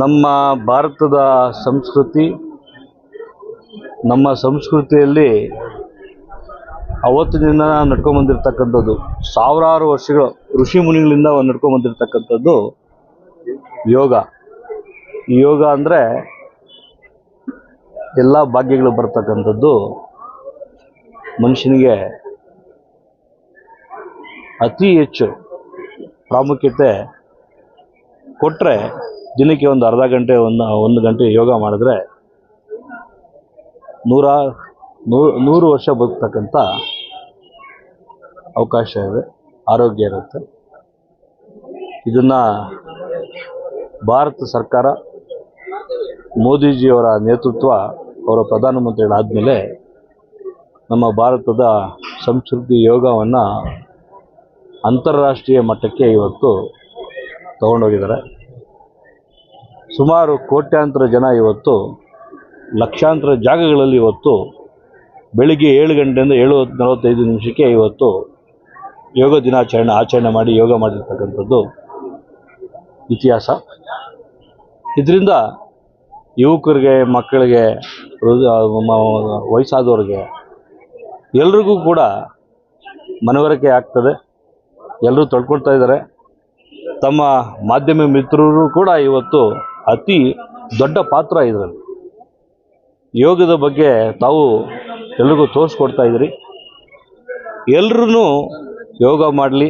ನಮ್ಮ ಭಾರತದ ಸಂಸ್ಕೃತಿ, ನಮ್ಮ ಸಂಸ್ಕೃತಿಯಲ್ಲಿ ಅವತ್ತಿನಿಂದ ನಡ್ಕೊಂಬಂದಿರ್ತಕ್ಕಂಥದ್ದು ಸಾವಿರಾರು ವರ್ಷಗಳು, ಋಷಿ ಮುನಿಗಳಿಂದ ನಡ್ಕೊಂಬಂದಿರ್ತಕ್ಕಂಥದ್ದು ಯೋಗ. ಯೋಗ ಅಂದರೆ ಎಲ್ಲ ಭಾಗ್ಯಗಳು ಬರ್ತಕ್ಕಂಥದ್ದು ಮನುಷ್ಯನಿಗೆ ಅತಿ ಹೆಚ್ಚು ಪ್ರಾಮುಖ್ಯತೆ ಕೊಟ್ಟರೆ ದಿನಕ್ಕೆ ಒಂದು ಅರ್ಧ ಗಂಟೆ, ಒಂದು ಒಂದು ಗಂಟೆ ಯೋಗ ಮಾಡಿದ್ರೆ ನೂರ ನೂರು ನೂರು ವರ್ಷ ಬದುಕ್ತಕ್ಕಂಥ ಅವಕಾಶ ಇದೆ, ಆರೋಗ್ಯ ಇರುತ್ತೆ. ಇದನ್ನು ಭಾರತ ಸರ್ಕಾರ, ಮೋದಿಜಿಯವರ ನೇತೃತ್ವ ಅವರ ಪ್ರಧಾನಮಂತ್ರಿಗಳಾದಮೇಲೆ ನಮ್ಮ ಭಾರತದ ಸಂಸ್ಕೃತಿ ಯೋಗವನ್ನು ಅಂತಾರಾಷ್ಟ್ರೀಯ ಮಟ್ಟಕ್ಕೆ ಇವತ್ತು ತಗೊಂಡೋಗಿದ್ದಾರೆ. ಸುಮಾರು ಕೋಟ್ಯಾಂತರ ಜನ ಇವತ್ತು, ಲಕ್ಷಾಂತರ ಜಾಗಗಳಲ್ಲಿ ಇವತ್ತು, ಬೆಳಿಗ್ಗೆ ಏಳು ಗಂಟೆಯಿಂದ ಏಳು ನಲವತ್ತೈದು ನಿಮಿಷಕ್ಕೆ ಇವತ್ತು ಯೋಗ ದಿನಾಚರಣೆ ಆಚರಣೆ ಮಾಡಿ ಯೋಗ ಮಾಡಿರ್ತಕ್ಕಂಥದ್ದು ಇತಿಹಾಸ. ಇದರಿಂದ ಯುವಕರಿಗೆ, ಮಕ್ಕಳಿಗೆ ವಯಸ್ಸಾದವ್ರಿಗೆ ಎಲ್ರಿಗೂ ಕೂಡ ಮನವರಿಕೆ ಆಗ್ತದೆ. ಎಲ್ಲರೂ ತೊಳ್ಕೊಳ್ತಾ ಇದ್ದಾರೆ. ತಮ್ಮ ಮಾಧ್ಯಮ ಮಿತ್ರರು ಕೂಡ ಇವತ್ತು ಅತಿ ದೊಡ್ಡ ಪಾತ್ರ ಇದರಲ್ಲಿ. ಯೋಗದ ಬಗ್ಗೆ ತಾವು ಎಲ್ರಿಗೂ ತೋರಿಸ್ಕೊಡ್ತಾ ಇದ್ದೀರಿ ಎಲ್ರೂ ಯೋಗ ಮಾಡಲಿ,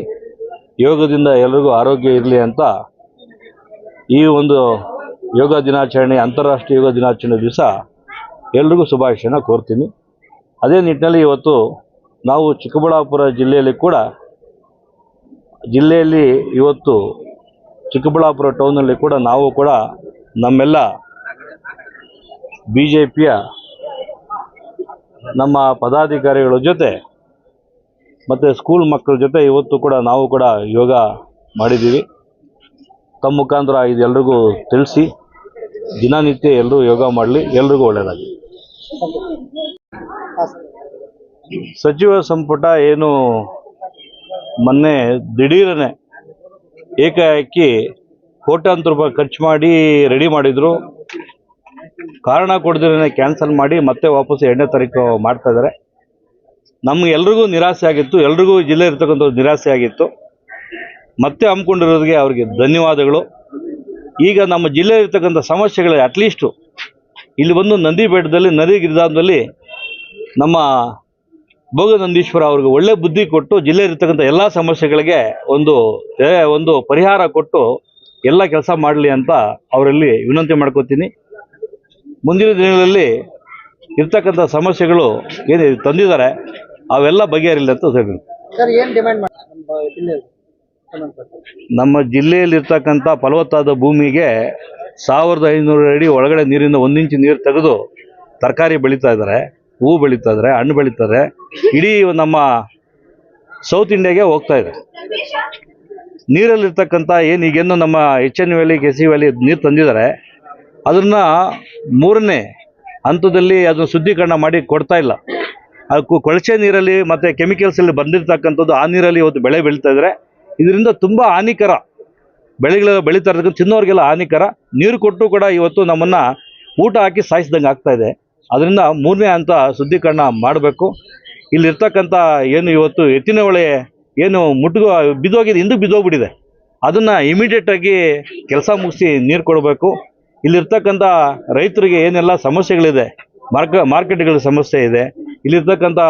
ಯೋಗದಿಂದ ಎಲ್ರಿಗೂ ಆರೋಗ್ಯ ಇರಲಿ ಅಂತ ಈ ಒಂದು ಯೋಗ ದಿನಾಚರಣೆ, ಅಂತಾರಾಷ್ಟ್ರೀಯ ಯೋಗ ದಿನಾಚರಣೆ ದಿವಸ ಎಲ್ರಿಗೂ ಶುಭಾಶಯನ ಕೋರ್ತೀನಿ. ಅದೇ ನಿಟ್ಟಿನಲ್ಲಿ ಇವತ್ತು ನಾವು ಚಿಕ್ಕಬಳ್ಳಾಪುರ ಜಿಲ್ಲೆಯಲ್ಲಿ ಕೂಡ ಜಿಲ್ಲೆಯಲ್ಲಿ ಇವತ್ತು ಚಿಕ್ಕಬಳ್ಳಾಪುರ ಟೌನಲ್ಲಿ ಕೂಡ ನಾವು ಕೂಡ ನಮ್ಮೆಲ್ಲ ಬಿ ಜೆ ಪಿಯ ನಮ್ಮ ಪದಾಧಿಕಾರಿಗಳ ಜೊತೆ ಮತ್ತು ಸ್ಕೂಲ್ ಮಕ್ಕಳ ಜೊತೆ ಇವತ್ತು ಕೂಡ ನಾವು ಕೂಡ ಯೋಗ ಮಾಡಿದ್ದೀವಿ. ತಮ್ಮ ಮುಖಾಂತರ ಇದೆಲ್ರಿಗೂ ತಿಳಿಸಿ, ದಿನನಿತ್ಯ ಎಲ್ಲರೂ ಯೋಗ ಮಾಡಲಿ, ಎಲ್ರಿಗೂ ಒಳ್ಳೆಯದಾಗಲಿ ಸಚಿವ ಸಂಪುಟ ಏನು ಮೊನ್ನೆ ದಿಢೀರನೆ ಏಕಾಏಕಿ ಕೋಟ್ಯಾಂತರ ರೂಪಾಯಿ ಖರ್ಚು ಮಾಡಿ ರೆಡಿ ಮಾಡಿದ್ರು. ಕಾರಣ ಕೊಡದಿರೇ ಕ್ಯಾನ್ಸಲ್ ಮಾಡಿ ಮತ್ತೆ ವಾಪಸ್ ಎರಡನೇ ತಾರೀಕು ಮಾಡ್ತಾ ಇದ್ದಾರೆ. ನಮ್ಗೆಲ್ರಿಗೂ ನಿರಾಸೆ ಆಗಿತ್ತು. ಎಲ್ರಿಗೂ ಜಿಲ್ಲೆ ಇರ್ತಕ್ಕಂಥ ನಿರಾಸೆ ಆಗಿತ್ತು. ಮತ್ತೆ ಹಮ್ಮಿಕೊಂಡಿರೋದಕ್ಕೆ ಅವರಿಗೆ ಧನ್ಯವಾದಗಳು. ಈಗ ನಮ್ಮ ಜಿಲ್ಲೆ ಇರ್ತಕ್ಕಂಥ ಸಮಸ್ಯೆಗಳು ಅಟ್ಲೀಸ್ಟು ಇಲ್ಲಿ ಬಂದು ನಂದಿ ಬೆಟ್ಟದಲ್ಲಿ ನದಿ ಗಿರಿಧಾಮದಲ್ಲಿ ನಮ್ಮ ಭೋಗನಂದೀಶ್ವರ ಅವ್ರಿಗೆ ಒಳ್ಳೆ ಬುದ್ಧಿ ಕೊಟ್ಟು ಜಿಲ್ಲೆಯಲ್ಲಿರ್ತಕ್ಕಂಥ ಎಲ್ಲ ಸಮಸ್ಯೆಗಳಿಗೆ ಒಂದು ಒಂದು ಪರಿಹಾರ ಕೊಟ್ಟು ಎಲ್ಲ ಕೆಲಸ ಮಾಡಲಿ ಅಂತ ಅವರಲ್ಲಿ ವಿನಂತಿ ಮಾಡ್ಕೋತೀನಿ. ಮುಂದಿನ ದಿನಗಳಲ್ಲಿ ಇರ್ತಕ್ಕಂಥ ಸಮಸ್ಯೆಗಳು ಏನು ತಂದಿದ್ದಾರೆ ಅವೆಲ್ಲ ಬಗೆಹರಿಲ್ಲ ಅಂತ ಹೇಳಿ ನಮ್ಮ ಜಿಲ್ಲೆಯಲ್ಲಿ? ಸಂಬಂಧಪಟ್ಟ ಇರ್ತಕ್ಕಂಥ ಫಲವತ್ತಾದ ಭೂಮಿಗೆ ಸಾವಿರದ ಐನೂರು ಅಡಿ ಒಳಗಡೆ ನೀರಿಂದ ಒಂದು ಇಂಚು ನೀರು ತೆಗೆದು ತರಕಾರಿ ಬೆಳೀತಾ ಇದ್ದಾರೆ. ಹೂ ಬೆಳೀತಾ ಇದ್ದಾರೆ ಹಣ್ಣು ಬೆಳೀತಾರೆ. ಇಡೀ ನಮ್ಮ ಸೌತ್ ಇಂಡಿಯಾಗೆ ಹೋಗ್ತಾ ಇದೆ. ನೀರಲ್ಲಿರ್ತಕ್ಕಂಥ ಏನು ಈಗೇನು ನಮ್ಮ H N valley K C valley ನೀರು ತಂದಿದ್ದಾರೆ. ಅದನ್ನು ಮೂರನೇ ಹಂತದಲ್ಲಿ ಅದನ್ನು ಶುದ್ಧೀಕರಣ ಮಾಡಿ ಕೊಡ್ತಾ ಇಲ್ಲ. ಅದಕ್ಕೂ ಕೊಳಚೆ ನೀರಲ್ಲಿ ಮತ್ತು ಕೆಮಿಕಲ್ಸಲ್ಲಿ ಬಂದಿರತಕ್ಕಂಥದ್ದು ಆ ನೀರಲ್ಲಿ ಇವತ್ತು ಬೆಳೆ ಬೆಳೀತಾ ಇದ್ದಾರೆ ಇದರಿಂದ ತುಂಬ ಹಾನಿಕರ ಬೆಳೆಗಳ ಬೆಳೀತಾ ಇರೋದಕ್ಕೆ ತಿನ್ನೋರಿಗೆಲ್ಲ ಹಾನಿಕರ ನೀರು ಕೊಟ್ಟು ಕೂಡ ಇವತ್ತು ನಮ್ಮನ್ನು ಊಟ ಹಾಕಿ ಸಾಯಿಸ್ದಂಗೆ ಆಗ್ತಾ ಇದೆ. ಅದರಿಂದ ಮೂರನೇ ಹಂತ ಶುದ್ಧೀಕರಣ ಮಾಡಬೇಕು. ಇಲ್ಲಿರ್ತಕ್ಕಂಥ ಏನು ಇವತ್ತು ಎತ್ತಿನ ಹೊಳೆ ಏನು ಮುಟ್ಗೋ ಬಿದ್ದೋಗಿದೆ ಇಂದು ಬಿದ್ದೋಗ್ಬಿಟ್ಟಿದೆ. ಅದನ್ನು ಇಮಿಡಿಯೇಟಾಗಿ ಕೆಲಸ ಮುಗಿಸಿ ನೀರು ಕೊಡಬೇಕು. ಇಲ್ಲಿರ್ತಕ್ಕಂಥ ರೈತರಿಗೆ ಏನೆಲ್ಲ ಸಮಸ್ಯೆಗಳಿದೆ ಮಾರ್ಕ ಮಾರ್ಕೆಟ್ಗಳ ಸಮಸ್ಯೆ ಇದೆ ಇಲ್ಲಿರ್ತಕ್ಕಂಥ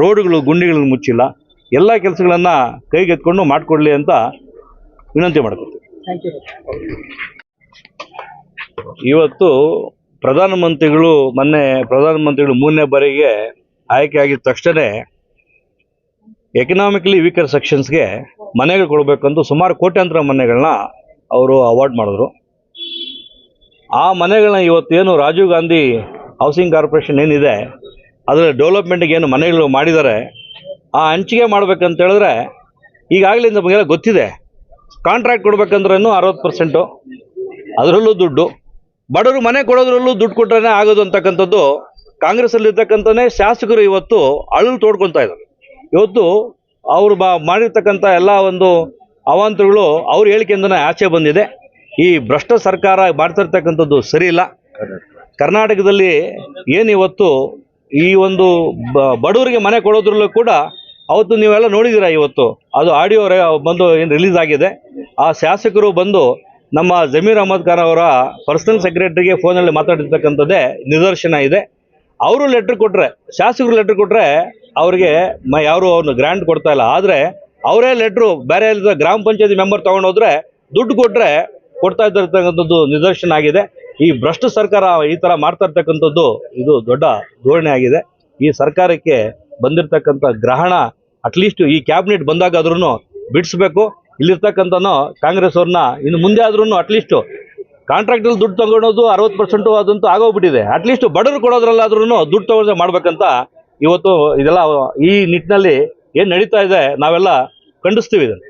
ರೋಡ್ಗಳು ಗುಂಡಿಗಳು ಮುಚ್ಚಿಲ್ಲ ಎಲ್ಲ ಕೆಲಸಗಳನ್ನು ಕೈಗೆತ್ಕೊಂಡು ಮಾಡಿಕೊಡ್ಲಿ ಅಂತ ವಿನಂತಿ ಮಾಡ್ಕೊತೀವಿ ಇವತ್ತು ಪ್ರಧಾನಮಂತ್ರಿಗಳು ಮೊನ್ನೆ, ಪ್ರಧಾನಮಂತ್ರಿಗಳು ಮೂರನೇ ಬಾರಿಗೆ ಆಯ್ಕೆ ಆಗಿದ ತಕ್ಷಣ ಎಕನಾಮಿಕಲಿ ವೀಕರ್ ಸೆಕ್ಷನ್ಸ್ಗೆ ಮನೆಗಳು ಕೊಡಬೇಕಂತ ಸುಮಾರು ಕೋಟ್ಯಾಂತರ ಮನೆಗಳನ್ನ ಅವರು ಅವಾರ್ಡ್ ಮಾಡಿದ್ರು. ಆ ಮನೆಗಳನ್ನ ಇವತ್ತೇನು ರಾಜೀವ್ ಗಾಂಧಿ ಹೌಸಿಂಗ್ ಕಾರ್ಪೊರೇಷನ್ ಏನಿದೆ ಅದರ ಡೆವಲಪ್ಮೆಂಟ್ಗೆ ಏನು ಮನೆಗಳು ಮಾಡಿದ್ದಾರೆ, ಆ ಹಂಚಿಕೆ ಮಾಡ್ಬೇಕಂತ ಹೇಳಿದ್ರೆ ಈಗಾಗಲೇ ನಮಗೆಲ್ಲ ಗೊತ್ತಿದೆ. ಕಾಂಟ್ರಾಕ್ಟ್ ಕೊಡಬೇಕಂದ್ರೂ ಅರವತ್ತು ಪರ್ಸೆಂಟು ಅದರಲ್ಲೂ ದುಡ್ಡು. ಬಡವರು ಮನೆ ಕೊಡೋದ್ರಲ್ಲೂ ದುಡ್ಡು ಕೊಟ್ರೆ ಆಗೋದು ಅಂತಕ್ಕಂಥದ್ದು ಕಾಂಗ್ರೆಸ್ಸಲ್ಲಿ ಇರ್ತಕ್ಕಂಥನೇ ಶಾಸಕರು ಇವತ್ತು ಅಳಲು ತೋಡ್ಕೊತಾ ಇದ್ದಾರೆ. ಇವತ್ತು ಅವರು ಬಾ ಮಾಡಿರ್ತಕ್ಕಂಥ ಎಲ್ಲ ಒಂದು ಅವಾಂತರಗಳು ಅವ್ರ ಹೇಳಿಕೆಯಿಂದನೇ ಆಚೆ ಬಂದಿದೆ. ಈ ಭ್ರಷ್ಟ ಸರ್ಕಾರ ಮಾಡ್ತಿರ್ತಕ್ಕಂಥದ್ದು ಸರಿ ಇಲ್ಲ. ಕರ್ನಾಟಕದಲ್ಲಿ ಏನು ಇವತ್ತು ಈ ಒಂದು ಬಡವರಿಗೆ ಮನೆ ಕೊಡೋದ್ರಲ್ಲೂ ಕೂಡ ಅವತ್ತು ನೀವೆಲ್ಲ ನೋಡಿದ್ದೀರಾ ಇವತ್ತು? ಅದು ಆಡಿಯೋ ಬಂದು ಏನು ರಿಲೀಸ್ ಆಗಿದೆ. ಆ ಶಾಸಕರು ಬಂದು ನಮ್ಮ ಜಮೀರ್ ಅಹಮದ್ ಖಾನ್ ಅವರ ಪರ್ಸನಲ್ ಸೆಕ್ರೆಟರಿಗೆ ಫೋನಲ್ಲಿ ಮಾತಾಡಿರ್ತಕ್ಕಂಥದ್ದೇ ನಿದರ್ಶನ ಇದೆ. ಅವರು ಲೆಟ್ರ್ ಕೊಟ್ಟರೆ ಶಾಸಕರು ಲೆಟ್ರ್ ಕೊಟ್ಟರೆ ಅವರಿಗೆ ಮ ಯಾರು ಅವ್ರನ್ನ ಗ್ರ್ಯಾಂಡ್ ಕೊಡ್ತಾ ಇಲ್ಲ. ಆದರೆ ಅವರೇ ಲೆಟ್ರು ಬೇರೆ ಇಲ್ಲದ ಗ್ರಾಮ ಪಂಚಾಯತಿ ಮೆಂಬರ್ ತಗೊಂಡೋದ್ರೆ ದುಡ್ಡು ಕೊಟ್ಟರೆ ಕೊಡ್ತಾ ಇದ್ದಿರ್ತಕ್ಕಂಥದ್ದು ನಿದರ್ಶನ ಆಗಿದೆ. ಈ ಭ್ರಷ್ಟ ಸರ್ಕಾರ ಈ ಥರ ಮಾಡ್ತಾ ಇರ್ತಕ್ಕಂಥದ್ದು ಇದು ದೊಡ್ಡ ಧೋರಣೆ ಆಗಿದೆ. ಈ ಸರ್ಕಾರಕ್ಕೆ ಬಂದಿರತಕ್ಕಂಥ ಗ್ರಹಣ ಅಟ್ಲೀಸ್ಟ್ ಈ ಕ್ಯಾಬಿನೆಟ್ ಬಂದಾಗಾದ್ರೂ ಬಿಡಿಸ್ಬೇಕು. ಇಲ್ಲಿರ್ತಕ್ಕಂಥನೋ ಕಾಂಗ್ರೆಸ್ ಅವ್ರನ್ನ ಇನ್ನು ಮುಂದೆ ಆದ್ರೂ ಅಟ್ಲೀಸ್ಟ್ ಕಾಂಟ್ರಾಕ್ಟಲ್ಲಿ ದುಡ್ಡು ತಗೊಂಡೋದು ಅರವತ್ತು ಪರ್ಸೆಂಟು ಅದಂತೂ ಆಗೋಗ್ಬಿಟ್ಟಿದೆ. ಅಟ್ಲೀಸ್ಟ್ ಬಡವರು ಕೊಡೋದ್ರಲ್ಲಾದ್ರೂ ದುಡ್ಡು ತಗೊಳ್ದೆ ಮಾಡ್ಬೇಕಂತ ಇವತ್ತು ಇದೆಲ್ಲ ಈ ನಿಟ್ಟಿನಲ್ಲಿ ಏನು ನಡೀತಾ ಇದೆ ನಾವೆಲ್ಲ ಖಂಡಿಸ್ತೀವಿ ಇದನ್ನು.